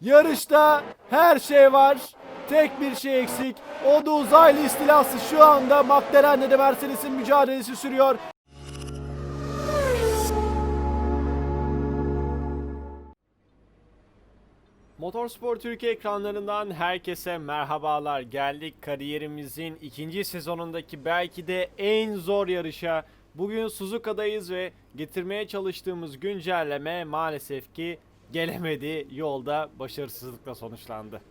Yarışta her şey var. Tek bir şey eksik. O da uzaylı istilası şu anda McLaren'le de Mercedes'in mücadelesi sürüyor. Motorspor Türkiye ekranlarından herkese merhabalar. Geldik kariyerimizin ikinci sezonundaki belki de en zor yarışa. Bugün Suzuka'dayız ve getirmeye çalıştığımız güncelleme maalesef ki gelemedi. Yolda başarısızlıkla sonuçlandı.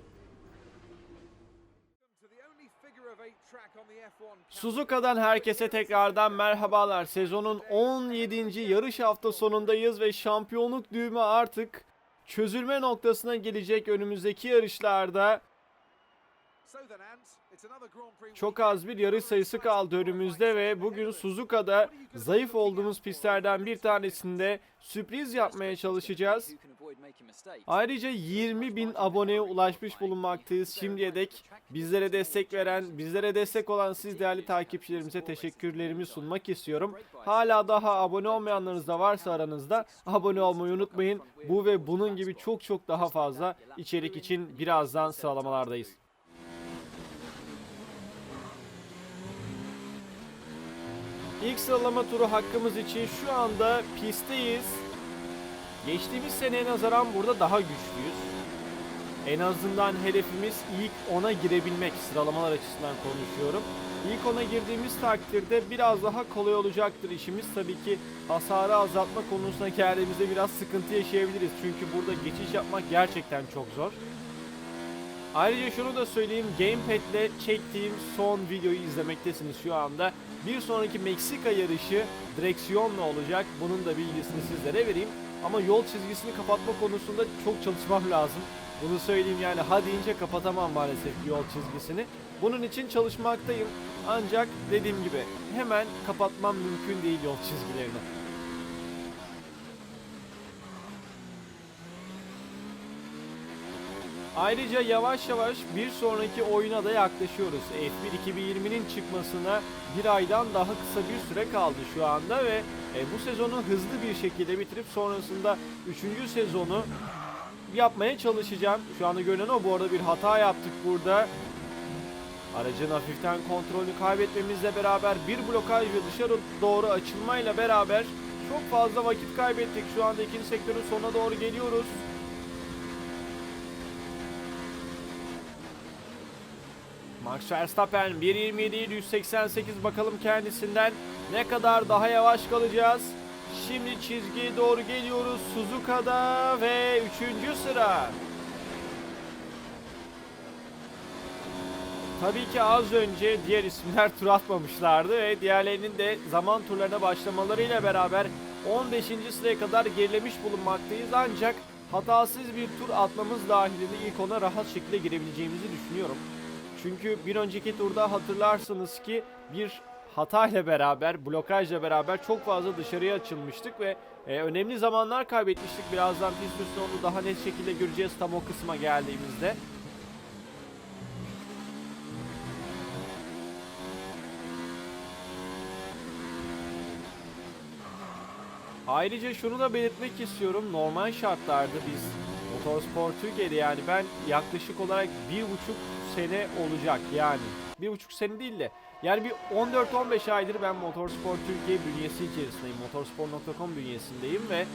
Suzuka'dan herkese tekrardan merhabalar. Sezonun 17. yarış hafta sonundayız ve şampiyonluk düğümü artık çözülme noktasına gelecek önümüzdeki yarışlarda. Çok az bir yarış sayısı kaldı önümüzde ve bugün Suzuka'da zayıf olduğumuz pistlerden bir tanesinde sürpriz yapmaya çalışacağız. Ayrıca 20 bin aboneye ulaşmış bulunmaktayız. Şimdiye dek bizlere destek veren, bizlere destek olan siz değerli takipçilerimize teşekkürlerimi sunmak istiyorum. Hala daha abone olmayanlarınız da varsa aranızda abone olmayı unutmayın. Bu ve bunun gibi çok çok daha fazla içerik için birazdan sıralamalardayız. İlk sıralama turu hakkımız için şu anda pistteyiz. Geçtiğimiz seneye nazaran burada daha güçlüyüz. En azından hedefimiz ilk 10'a girebilmek sıralamalar açısından konuşuyorum. İlk 10'a girdiğimiz takdirde biraz daha kolay olacaktır işimiz. Tabii ki hasarı azaltma konusuna geldiğimizde biraz sıkıntı yaşayabiliriz. Çünkü burada geçiş yapmak gerçekten çok zor. Ayrıca şunu da söyleyeyim. Gamepad ile çektiğim son videoyu izlemektesiniz şu anda. Bir sonraki Meksika yarışı direksiyonla olacak. Bunun da bilgisini sizlere vereyim. Ama yol çizgisini kapatma konusunda çok çalışmam lazım. Bunu söyleyeyim yani ha deyince kapatamam maalesef yol çizgisini. Bunun için çalışmaktayım. Ancak dediğim gibi hemen kapatmam mümkün değil yol çizgilerini. Ayrıca yavaş yavaş bir sonraki oyuna da yaklaşıyoruz. F1 2020'nin çıkmasına bir aydan daha kısa bir süre kaldı şu anda ve e, bu sezonu hızlı bir şekilde bitirip sonrasında 3. sezonu yapmaya çalışacağım. Şu anda görünen o bu arada bir hata yaptık burada. Aracın hafiften kontrolünü kaybetmemizle beraber bir blokaj ve dışarı doğru açılmayla beraber çok fazla vakit kaybettik. Şu anda ikinci sektörün sonuna doğru geliyoruz. Max Verstappen 1.27 188 bakalım kendisinden ne kadar daha yavaş kalacağız. Şimdi çizgiye doğru geliyoruz Suzuka'da ve 3. sıra. Tabii ki az önce diğer isimler tur atmamışlardı ve diğerlerinin de zaman turlarına başlamalarıyla beraber 15. sıraya kadar gerilemiş bulunmaktayız ancak hatasız bir tur atmamız dahilinde ilk ona rahat şekilde girebileceğimizi düşünüyorum. Çünkü bir önceki turda hatırlarsınız ki bir hata ile beraber, blokajla beraber çok fazla dışarıya açılmıştık ve e, önemli zamanlar kaybetmiştik. Birazdan üstünde onu daha net şekilde göreceğiz tam o kısma geldiğimizde. Ayrıca şunu da belirtmek istiyorum. Normal şartlarda biz Motorspor Türkiye'de yani ben yaklaşık olarak bir buçuk sene olacak yani. Bir buçuk sene değil de yani bir 14-15 aydır ben Motorspor Türkiye bünyesi içerisindeyim. Motorspor.com bünyesindeyim ve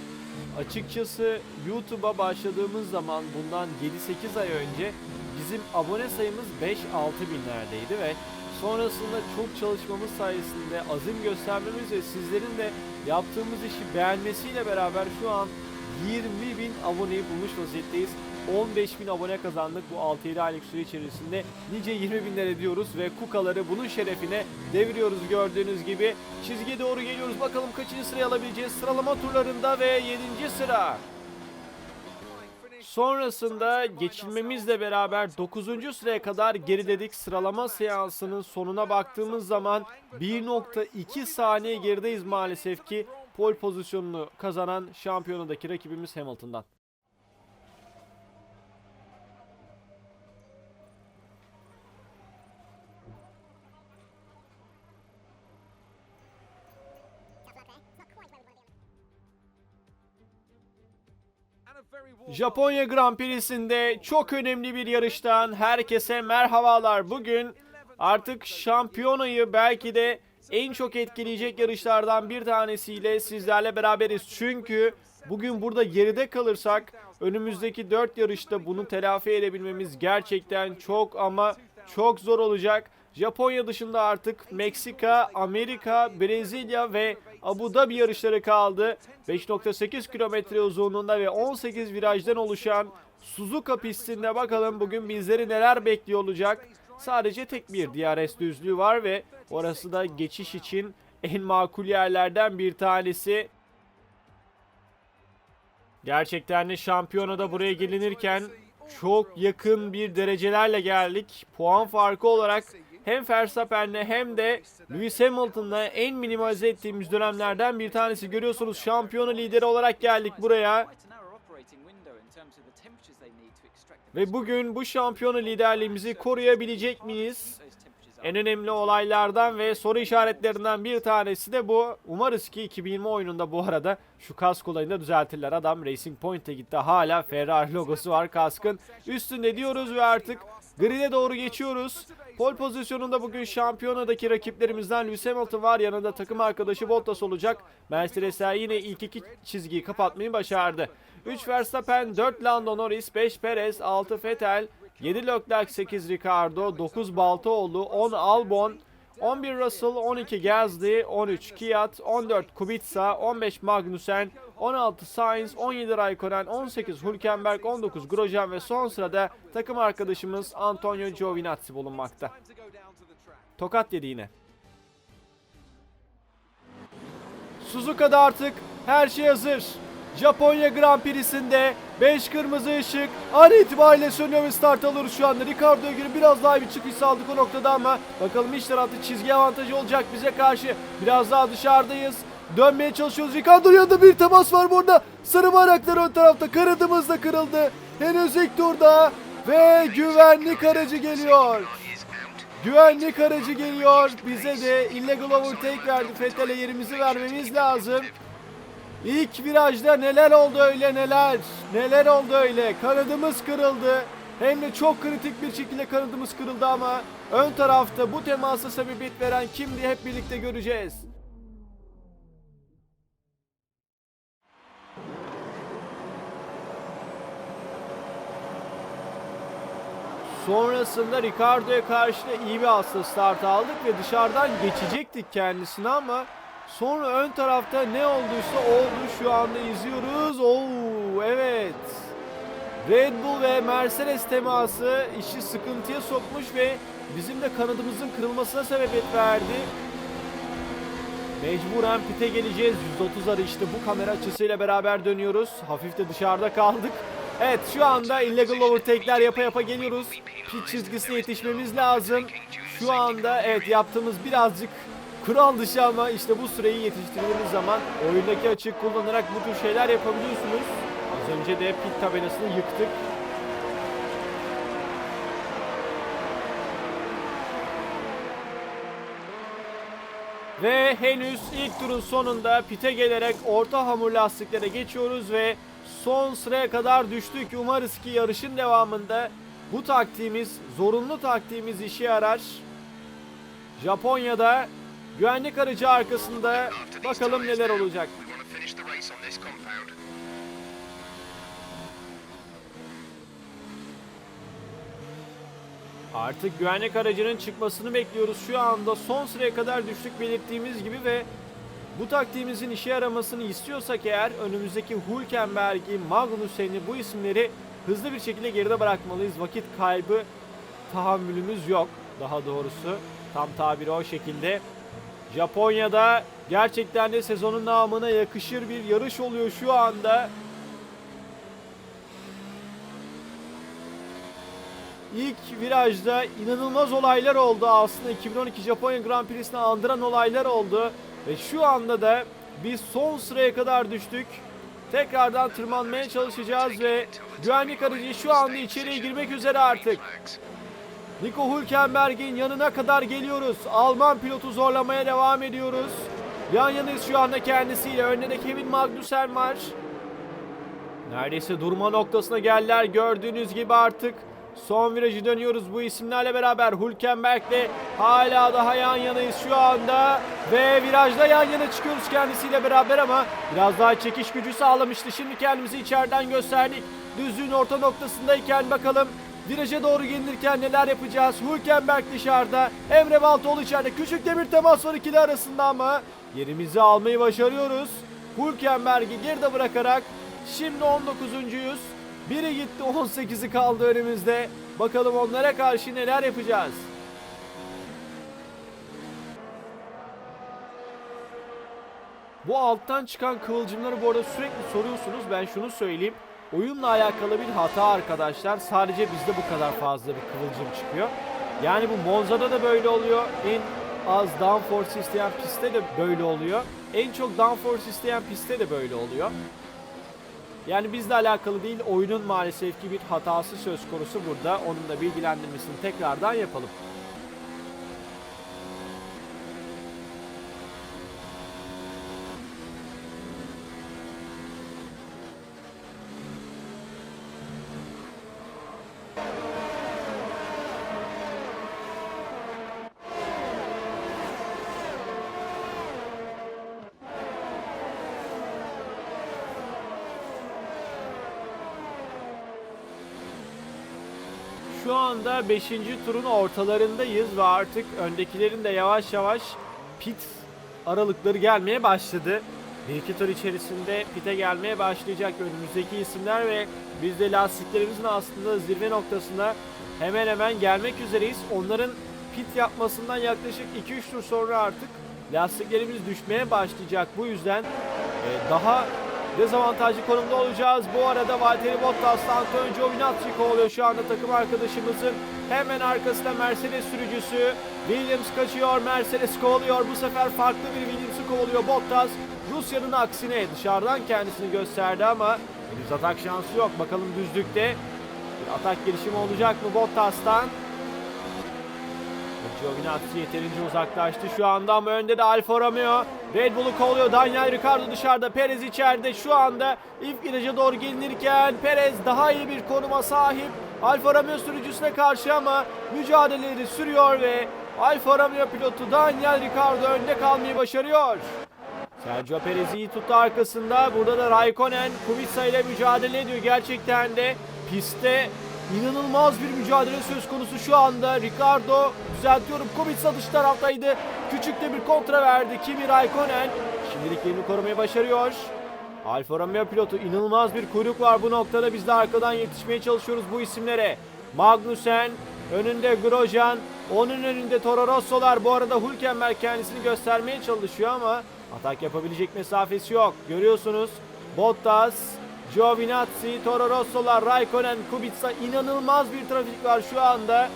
açıkçası YouTube'a başladığımız zaman bundan 7-8 ay önce bizim abone sayımız 5-6 binlerdeydi ve sonrasında çok çalışmamız sayesinde azim göstermemiz ve sizlerin de yaptığımız işi beğenmesiyle beraber şu an 20 bin aboneyi bulmuş vaziyetteyiz. 15 bin abone kazandık bu 6-7 aylık süre içerisinde. Nice 20 binler ediyoruz ve kukaları bunun şerefine deviriyoruz gördüğünüz gibi. Çizgiye doğru geliyoruz. Bakalım kaçıncı sırayı alabileceğiz sıralama turlarında ve 7. sıra. Sonrasında geçilmemizle beraber 9. sıraya kadar geriledik. Sıralama seansının sonuna baktığımız zaman 1.2 saniye gerideyiz maalesef ki pole pozisyonunu kazanan şampiyonadaki rakibimiz Hamilton'dan. Japonya Grand Prix'sinde çok önemli bir yarıştan herkese merhabalar. Bugün artık şampiyonayı belki de en çok etkileyecek yarışlardan bir tanesiyle sizlerle beraberiz. Çünkü bugün burada geride kalırsak önümüzdeki 4 yarışta bunu telafi edebilmemiz gerçekten çok ama çok zor olacak. Japonya dışında artık Meksika, Amerika, Brezilya ve Abu Dhabi yarışları kaldı. 5.8 kilometre uzunluğunda ve 18 virajdan oluşan Suzuka pistinde bakalım bugün bizleri neler bekliyor olacak. Sadece tek bir DRS düzlüğü var ve orası da geçiş için en makul yerlerden bir tanesi. Gerçekten de şampiyonada buraya gelinirken çok yakın bir derecelerle geldik. Puan farkı olarak hem Verstappen'le hem de Lewis Hamilton'la en minimalize ettiğimiz dönemlerden bir tanesi. Görüyorsunuz şampiyonu lideri olarak geldik buraya. Ve bugün bu şampiyonu liderliğimizi koruyabilecek miyiz? En önemli olaylardan ve soru işaretlerinden bir tanesi de bu. Umarız ki 2020 oyununda bu arada şu kask olayını da düzeltirler. Adam Racing Point'e gitti. Hala Ferrari logosu var kaskın. Üstünde diyoruz ve artık grid'e doğru geçiyoruz. Pol pozisyonunda bugün şampiyonadaki rakiplerimizden Lewis Hamilton var. Yanında takım arkadaşı Bottas olacak. Mercedesler yine ilk iki çizgiyi kapatmayı başardı. 3 Verstappen, 4 Lando Norris, 5 Perez, 6 Vettel, 7 Leclerc, 8 Ricardo, 9 Baltaoğlu, 10 Albon, 11 Russell, 12 Gasly, 13 Kvyat, 14 Kubica, 15 Magnussen, 16 Sainz, 17 Raikkonen, 18 Hülkenberg, 19 Grosjean ve son sırada takım arkadaşımız Antonio Giovinazzi bulunmakta. Tokat yedi yine. Suzuka'da artık her şey hazır. Japonya Grand Prix'sinde 5 kırmızı ışık an itibariyle sönüyor ve start alıyoruz şu anda. Ricardo'ya göre biraz daha bir çıkış sağladık o noktada ama bakalım iç tarafta çizgi avantajı olacak bize karşı. Biraz daha dışarıdayız. Dönmeye çalışıyoruz. Ricardo'nun yanında bir temas var burada. Sarı bayraklar ön tarafta. Kanadımız da kırıldı. Henüz ilk turda ve güvenlik aracı geliyor. Güvenlik aracı geliyor. Bize de illegal overtake verdi. Fettel'e yerimizi vermemiz lazım. İlk virajda neler oldu öyle neler. Neler oldu öyle. Kanadımız kırıldı. Hem de çok kritik bir şekilde kanadımız kırıldı ama ön tarafta bu temasa sebebiyet veren kimdi hep birlikte göreceğiz. Sonrasında Ricardo'ya karşı da iyi bir aslı start aldık ve dışarıdan geçecektik kendisini ama sonra ön tarafta ne olduysa oldu şu anda izliyoruz. Oo evet. Red Bull ve Mercedes teması işi sıkıntıya sokmuş ve bizim de kanadımızın kırılmasına sebebiyet verdi. Mecburen pite geleceğiz. 130 arı işte bu kamera açısıyla beraber dönüyoruz. Hafif de dışarıda kaldık. Evet şu anda illegal overtake'ler yapa yapa geliyoruz. Pit çizgisine yetişmemiz lazım. Şu anda evet yaptığımız birazcık kural dışı ama işte bu süreyi yetiştirdiğiniz zaman oyundaki açık kullanarak bu tür şeyler yapabiliyorsunuz. Az önce de pit tabelasını yıktık. Ve henüz ilk turun sonunda pite gelerek orta hamur lastiklere geçiyoruz ve son sıraya kadar düştük. Umarız ki yarışın devamında bu taktiğimiz, zorunlu taktiğimiz işe yarar. Japonya'da güvenlik aracı arkasında bakalım neler olacak. Artık güvenlik aracının çıkmasını bekliyoruz. Şu anda son sıraya kadar düştük belirttiğimiz gibi ve bu taktiğimizin işe yaramasını istiyorsak eğer önümüzdeki Hülkenberg'i, Magnussen'i bu isimleri hızlı bir şekilde geride bırakmalıyız. Vakit kaybı tahammülümüz yok daha doğrusu. Tam tabiri o şekilde. Japonya'da gerçekten de sezonun namına yakışır bir yarış oluyor şu anda. İlk virajda inanılmaz olaylar oldu aslında 2012 Japonya Grand Prix'sini andıran olaylar oldu. Ve şu anda da biz son sıraya kadar düştük. Tekrardan tırmanmaya çalışacağız ve güvenlik aracı şu anda içeriye girmek üzere artık. Nico Hülkenberg'in yanına kadar geliyoruz. Alman pilotu zorlamaya devam ediyoruz. Yan yanayız şu anda kendisiyle. Önünde de Kevin Magnussen var. Neredeyse durma noktasına geldiler. Gördüğünüz gibi artık son virajı dönüyoruz bu isimlerle beraber. Hülkenberg'le hala daha yan yanayız şu anda. Ve virajda yan yana çıkıyoruz kendisiyle beraber ama biraz daha çekiş gücü sağlamıştı. Şimdi kendimizi içeriden gösterdik. Düzlüğün orta noktasındayken bakalım viraja doğru gelirken neler yapacağız? Hülkenberg dışarıda, Emre Baltoğlu içeride. Küçük de bir temas var ikili arasında ama yerimizi almayı başarıyoruz. Hülkenberg'i geride bırakarak şimdi 19.yüz. Biri gitti 18'i kaldı önümüzde. Bakalım onlara karşı neler yapacağız? Bu alttan çıkan kıvılcımları bu arada sürekli soruyorsunuz. Ben şunu söyleyeyim. Oyunla alakalı bir hata arkadaşlar. Sadece bizde bu kadar fazla bir kıvılcım çıkıyor. Yani bu Monza'da da böyle oluyor. En az downforce isteyen pistte de böyle oluyor. En çok downforce isteyen pistte de böyle oluyor. Yani bizle alakalı değil, oyunun maalesef ki bir hatası söz konusu burada. Onun da bilgilendirmesini tekrardan yapalım. Şu anda 5. turun ortalarındayız ve artık öndekilerin de yavaş yavaş pit aralıkları gelmeye başladı. Bir iki tur içerisinde pite gelmeye başlayacak önümüzdeki isimler ve biz de lastiklerimizin aslında zirve noktasına hemen hemen gelmek üzereyiz. Onların pit yapmasından yaklaşık 2-3 tur sonra artık lastiklerimiz düşmeye başlayacak. Bu yüzden e, daha dezavantajlı konumda olacağız. Bu arada Valtteri Bottas, Antonio Giovinazzi kovalıyor şu anda takım arkadaşımızın. Hemen arkasında Mercedes sürücüsü. Williams kaçıyor, Mercedes kovalıyor. Bu sefer farklı bir Williams'ı kovalıyor Bottas. Rusya'nın aksine dışarıdan kendisini gösterdi ama henüz atak şansı yok. Bakalım düzlükte bir atak girişimi olacak mı Bottas'tan? Giovinazzi yeterince uzaklaştı şu anda ama önde de Alfa Romeo. Red Bull'u kovalıyor. Daniel Ricciardo dışarıda. Perez içeride. Şu anda ilk viraja doğru gelinirken Perez daha iyi bir konuma sahip. Alfa Romeo sürücüsüne karşı ama mücadeleleri sürüyor ve Alfa Romeo pilotu Daniel Ricciardo önde kalmayı başarıyor. Sergio Perez iyi tuttu arkasında. Burada da Raikkonen Kubica ile mücadele ediyor. Gerçekten de pistte inanılmaz bir mücadele söz konusu şu anda. Ricardo düzeltiyorum. Kubica dış taraftaydı. Küçük de bir kontra verdi. Kimi Raikkonen şimdilik yerini korumayı başarıyor. Alfa Romeo pilotu inanılmaz bir kuyruk var bu noktada. Biz de arkadan yetişmeye çalışıyoruz bu isimlere. Magnussen, önünde Grosjean, onun önünde Toro Rosso'lar. Bu arada Hülkenberg kendisini göstermeye çalışıyor ama atak yapabilecek mesafesi yok. Görüyorsunuz Bottas, Giovinazzi, Toro Rosso'lar, Raikkonen, Kubica inanılmaz bir trafik var şu anda.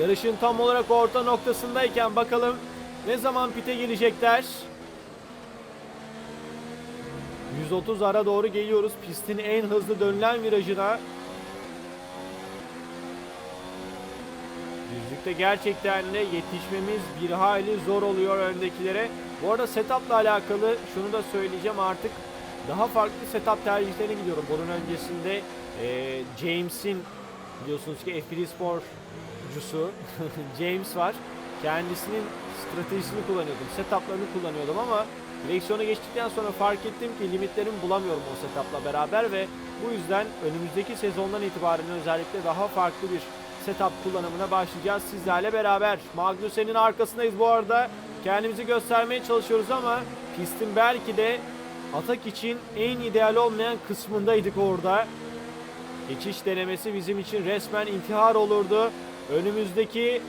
Yarışın tam olarak orta noktasındayken bakalım ne zaman pite gelecekler. 130 ara doğru geliyoruz. Pistin en hızlı dönülen virajına. Düzlükte gerçekten de yetişmemiz bir hayli zor oluyor öndekilere. Bu arada setupla alakalı şunu da söyleyeceğim artık daha farklı setup tercihlerine gidiyorum. Bunun öncesinde eee, James'in biliyorsunuz ki F1 sporcusu James var. Kendisinin stratejisini kullanıyordum, setuplarını kullanıyordum ama direksiyona geçtikten sonra fark ettim ki limitlerimi bulamıyorum o setupla beraber ve bu yüzden önümüzdeki sezondan itibaren özellikle daha farklı bir setup kullanımına başlayacağız sizlerle beraber. Magnussen'in arkasındayız bu arada. Kendimizi göstermeye çalışıyoruz ama pistin belki de atak için en ideal olmayan kısmındaydık orada. Geçiş denemesi bizim için resmen intihar olurdu. Önümüzdeki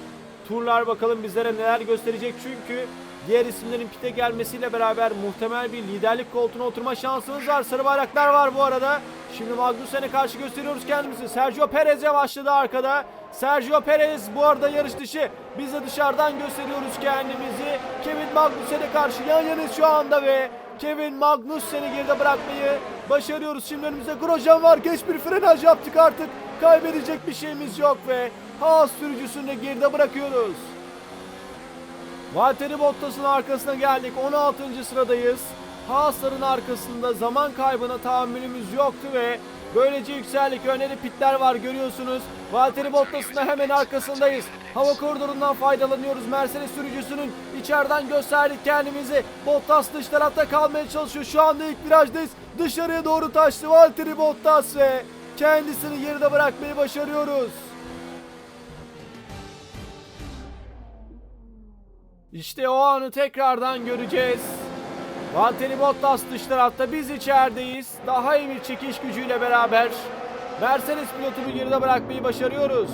turlar bakalım bizlere neler gösterecek çünkü diğer isimlerin pite gelmesiyle beraber muhtemel bir liderlik koltuğuna oturma şansımız var. Sarı bayraklar var bu arada. Şimdi Magnussen'e karşı gösteriyoruz kendimizi. Sergio Perez'e başladı arkada. Sergio Perez bu arada yarış dışı. Biz de dışarıdan gösteriyoruz kendimizi. Kevin Magnussen'e karşı yan yanayız şu anda ve Kevin Magnussen'i geride bırakmayı başarıyoruz. Şimdi önümüzde Grosjean var. Geç bir frenaj yaptık artık. Kaybedecek bir şeyimiz yok ve Haas sürücüsünü de geride bırakıyoruz. Valtteri Bottas'ın arkasına geldik. 16. sıradayız. Haas'ların arkasında zaman kaybına tahammülümüz yoktu ve böylece yükseldik. Önde de pitler var görüyorsunuz. Valtteri Bottas'ın hemen arkasındayız. Hava koridorundan faydalanıyoruz. Mercedes sürücüsünün içeriden gösterdik kendimizi. Bottas dış tarafta kalmaya çalışıyor. Şu anda ilk virajdayız. Dışarıya doğru taştı Valtteri Bottas ve kendisini geride bırakmayı başarıyoruz. İşte o anı tekrardan göreceğiz. Valtteri Bottas dış tarafta biz içerideyiz. Daha iyi bir çekiş gücüyle beraber Mercedes pilotunu geride bırakmayı başarıyoruz.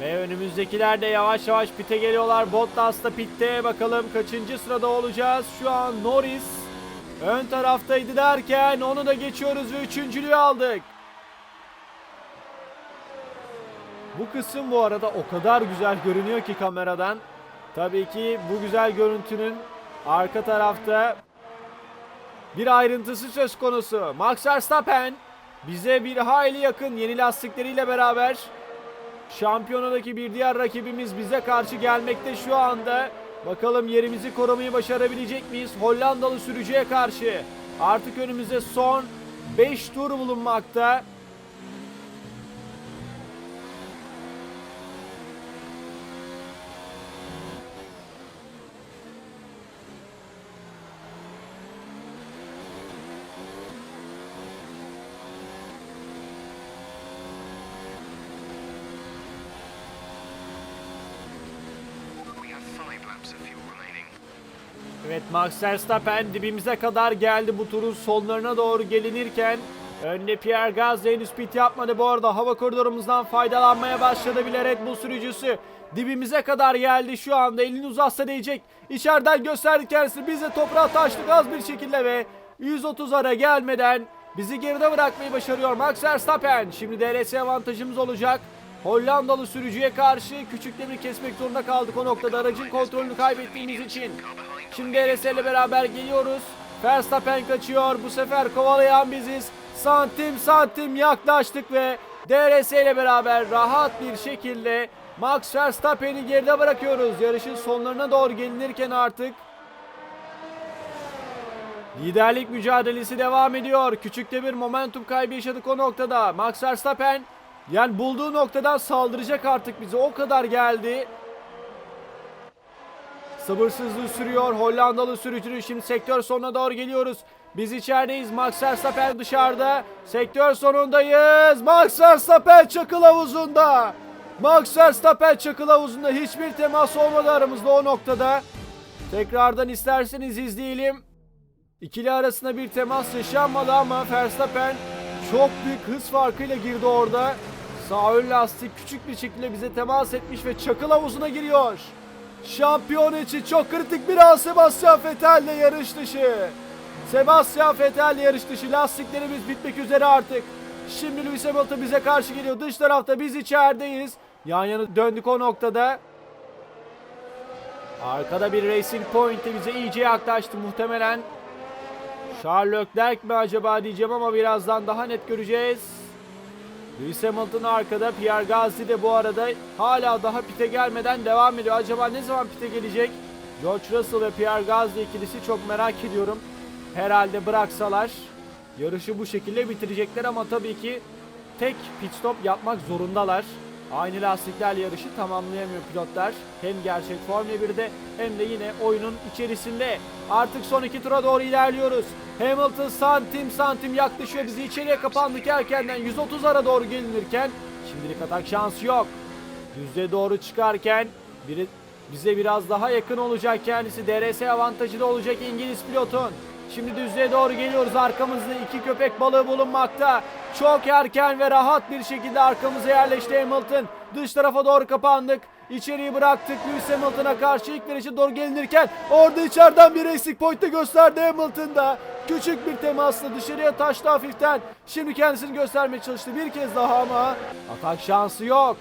Ve önümüzdekiler de yavaş yavaş pite geliyorlar. Bottas da pitte. Bakalım kaçıncı sırada olacağız. Şu an Norris ön taraftaydı derken onu da geçiyoruz ve üçüncülüğü aldık. Bu kısım bu arada o kadar güzel görünüyor ki kameradan. Tabii ki bu güzel görüntünün arka tarafta bir ayrıntısı söz konusu. Max Verstappen bize bir hayli yakın yeni lastikleriyle beraber şampiyonadaki bir diğer rakibimiz bize karşı gelmekte şu anda. Bakalım yerimizi korumayı başarabilecek miyiz? Hollandalı sürücüye karşı. Artık önümüzde son 5 tur bulunmakta. Evet Max Verstappen dibimize kadar geldi bu turun sonlarına doğru gelinirken. Önde Pierre Gasly henüz pit yapmadı. Bu arada hava koridorumuzdan faydalanmaya başladı bile Red Bull sürücüsü. Dibimize kadar geldi şu anda. Elini uzatsa değecek. İçeriden gösterdi kendisini. Biz de toprağa taştık az bir şekilde ve 130 ara gelmeden bizi geride bırakmayı başarıyor Max Verstappen. Şimdi DRS avantajımız olacak Hollandalı sürücüye karşı küçük demir kesmek zorunda kaldık o noktada aracın kontrolünü kaybettiğimiz için. Şimdi RS ile beraber geliyoruz. Verstappen kaçıyor. Bu sefer kovalayan biziz. Santim santim yaklaştık ve DRS ile beraber rahat bir şekilde Max Verstappen'i geride bırakıyoruz. Yarışın sonlarına doğru gelinirken artık Liderlik mücadelesi devam ediyor. Küçükte bir momentum kaybı yaşadık o noktada. Max Verstappen yani bulduğu noktadan saldıracak artık bize. O kadar geldi. Sabırsızlığı sürüyor. Hollandalı sürücünün şimdi sektör sonuna doğru geliyoruz. Biz içerideyiz. Max Verstappen dışarıda. Sektör sonundayız. Max Verstappen çakıl havuzunda. Max Verstappen çakıl havuzunda hiçbir temas olmadı aramızda o noktada. Tekrardan isterseniz izleyelim. İkili arasında bir temas yaşanmadı ama Verstappen çok büyük hız farkıyla girdi orada. Sağ ön lastik küçük bir şekilde bize temas etmiş ve çakıl havuzuna giriyor. Şampiyon için çok kritik bir an Sebastian Vettel'le yarış dışı. Sebastian Vettel'le yarış dışı. Lastiklerimiz bitmek üzere artık. Şimdi Lewis Hamilton bize karşı geliyor. Dış tarafta biz içerideyiz. Yan yana döndük o noktada. Arkada bir Racing Point de bize iyice yaklaştı muhtemelen. Charles Leclerc mi acaba diyeceğim ama birazdan daha net göreceğiz. Lewis Hamilton arkada. Pierre Gasly de bu arada hala daha pite gelmeden devam ediyor. Acaba ne zaman pite gelecek? George Russell ve Pierre Gasly ikilisi çok merak ediyorum. Herhalde bıraksalar yarışı bu şekilde bitirecekler ama tabii ki tek pit stop yapmak zorundalar. Aynı lastiklerle yarışı tamamlayamıyor pilotlar. Hem gerçek Formula 1'de hem de yine oyunun içerisinde. Artık son iki tura doğru ilerliyoruz. Hamilton santim santim yaklaşıyor bizi içeriye kapandık erkenden 130 ara doğru gelinirken şimdilik atak şansı yok. Düzlüğe doğru çıkarken biri bize biraz daha yakın olacak kendisi. DRS avantajı da olacak İngiliz pilotun. Şimdi düzlüğe doğru geliyoruz. Arkamızda iki köpek balığı bulunmakta. Çok erken ve rahat bir şekilde arkamıza yerleşti Hamilton. Dış tarafa doğru kapandık. İçeriği bıraktık Lewis Hamilton'a karşı ilk virajı doğru gelinirken orada içeriden bir Racing Point'te gösterdi Hamilton'da. Küçük bir temasla dışarıya taştı hafiften. Şimdi kendisini göstermeye çalıştı bir kez daha ama atak şansı yok.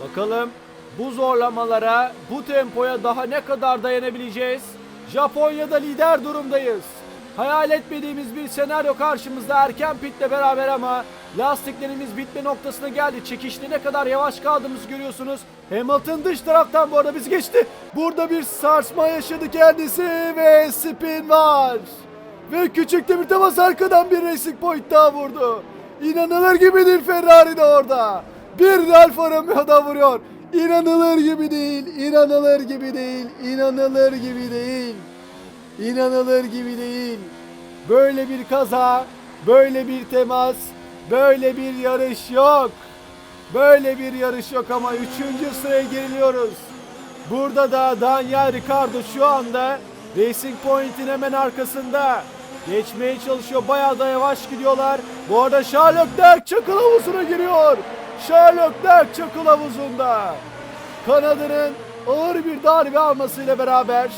Bakalım bu zorlamalara, bu tempoya daha ne kadar dayanabileceğiz? Japonya'da lider durumdayız. Hayal etmediğimiz bir senaryo karşımızda erken pitle beraber ama lastiklerimiz bitme noktasına geldi. Çekişte ne kadar yavaş kaldığımızı görüyorsunuz. Hamilton dış taraftan bu arada bizi geçti. Burada bir sarsma yaşadı kendisi ve spin var. Ve küçük de bir temas arkadan bir Racing Point daha vurdu. İnanılır gibi değil Ferrari de orada. Bir Alfa Romeo da vuruyor. İnanılır gibi değil, inanılır gibi değil, inanılır gibi değil. İnanılır gibi değil. Böyle bir kaza, böyle bir temas, böyle bir yarış yok. Böyle bir yarış yok ama üçüncü sıraya geriliyoruz. Burada da Daniel Ricciardo şu anda Racing Point'in hemen arkasında. Geçmeye çalışıyor. Bayağı da yavaş gidiyorlar. Bu arada Charles Leclerc çakıl havuzuna giriyor. Charles Leclerc çakıl havuzunda. Kanadının ağır bir darbe almasıyla beraber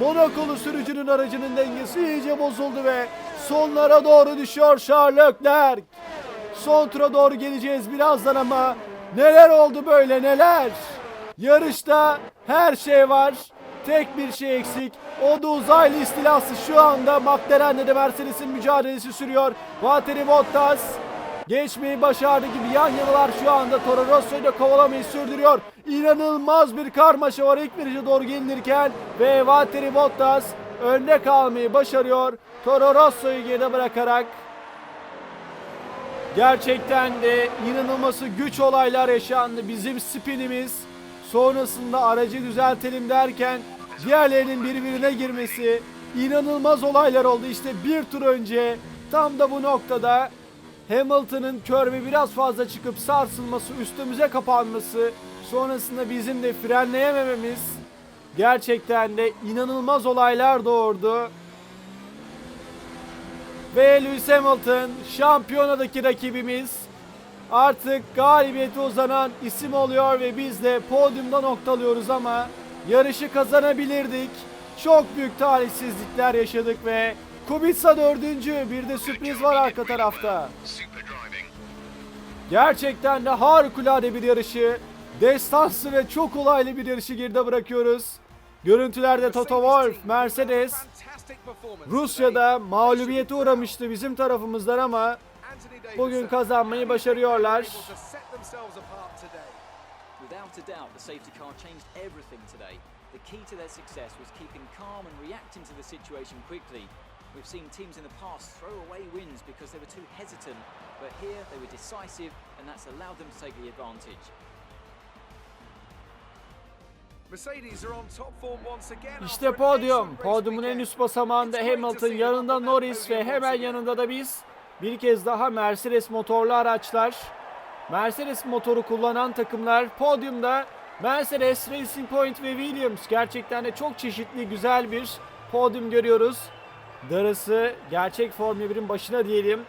Monakolu sürücünün aracının dengesi iyice bozuldu ve sonlara doğru düşüyor Charles Leclerc. Son tura doğru geleceğiz birazdan ama neler oldu böyle neler? Yarışta her şey var. Tek bir şey eksik. O da uzaylı istilası şu anda McLaren'le de Mercedes'in mücadelesi sürüyor. Valtteri Bottas geçmeyi başardı gibi yan yanalar şu anda Toro Rosso'yu da kovalamayı sürdürüyor. İnanılmaz bir karmaşa var ilk viraja doğru gelinirken ve Valtteri Bottas önde kalmayı başarıyor. Toro Rosso'yu geride bırakarak Gerçekten de inanılması güç olaylar yaşandı. Bizim spinimiz sonrasında aracı düzeltelim derken diğerlerinin birbirine girmesi inanılmaz olaylar oldu. İşte bir tur önce tam da bu noktada Hamilton'ın körbe biraz fazla çıkıp sarsılması, üstümüze kapanması, sonrasında bizim de frenleyemememiz gerçekten de inanılmaz olaylar doğurdu. Ve Lewis Hamilton şampiyonadaki rakibimiz artık galibiyete uzanan isim oluyor ve biz de podyumda noktalıyoruz ama yarışı kazanabilirdik. Çok büyük talihsizlikler yaşadık ve Kubica dördüncü bir de sürpriz var arka tarafta. Gerçekten de harikulade bir yarışı. Destansı ve çok olaylı bir yarışı geride bırakıyoruz. Görüntülerde Toto Wolff, Mercedes, Rusya'da mağlubiyete uğramıştı bizim tarafımızdan ama bugün kazanmayı başarıyorlar. The key to their success was keeping calm and reacting to the situation quickly. We've seen teams in the past throw away wins because they were too hesitant, but here they were decisive, and that's allowed them to take the advantage. Mercedes are on top form once again. İşte podyum. Podyumun en üst basamağında Hamilton, yanında Norris ve hemen yanında da biz. Bir kez daha Mercedes motorlu araçlar. Mercedes motoru kullanan takımlar podyumda Mercedes, Racing Point ve Williams. Gerçekten de çok çeşitli güzel bir podyum görüyoruz. Darısı gerçek Formula 1'in başına diyelim.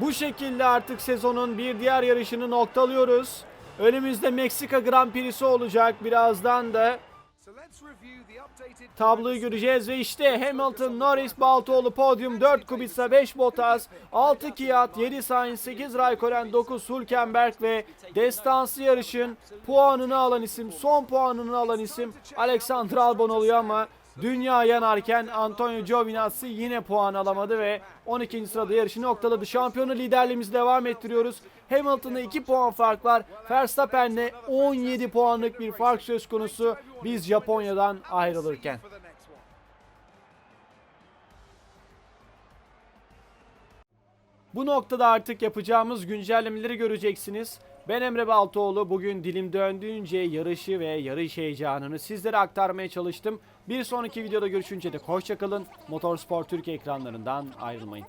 Bu şekilde artık sezonun bir diğer yarışını noktalıyoruz. Önümüzde Meksika Grand Prix'si olacak birazdan da tabloyu göreceğiz ve işte Hamilton, Norris, Baltoğlu podyum 4 Kubica, 5 Bottas, 6 Kiat, 7 Sainz, 8 Raikkonen, 9 Hülkenberg ve destansı yarışın puanını alan isim, son puanını alan isim Alexander Albon oluyor ama dünya yanarken Antonio Giovinazzi yine puan alamadı ve 12. sırada yarışı noktaladı. Şampiyonu liderliğimizi devam ettiriyoruz. Hamilton'da 2 puan fark var. Verstappen'le 17 puanlık bir fark söz konusu. Biz Japonya'dan ayrılırken. Bu noktada artık yapacağımız güncellemeleri göreceksiniz. Ben Emre Baltoğlu. Bugün dilim döndüğünce yarışı ve yarış heyecanını sizlere aktarmaya çalıştım. Bir sonraki videoda görüşünce de hoşçakalın. Motorspor Türkiye ekranlarından ayrılmayın.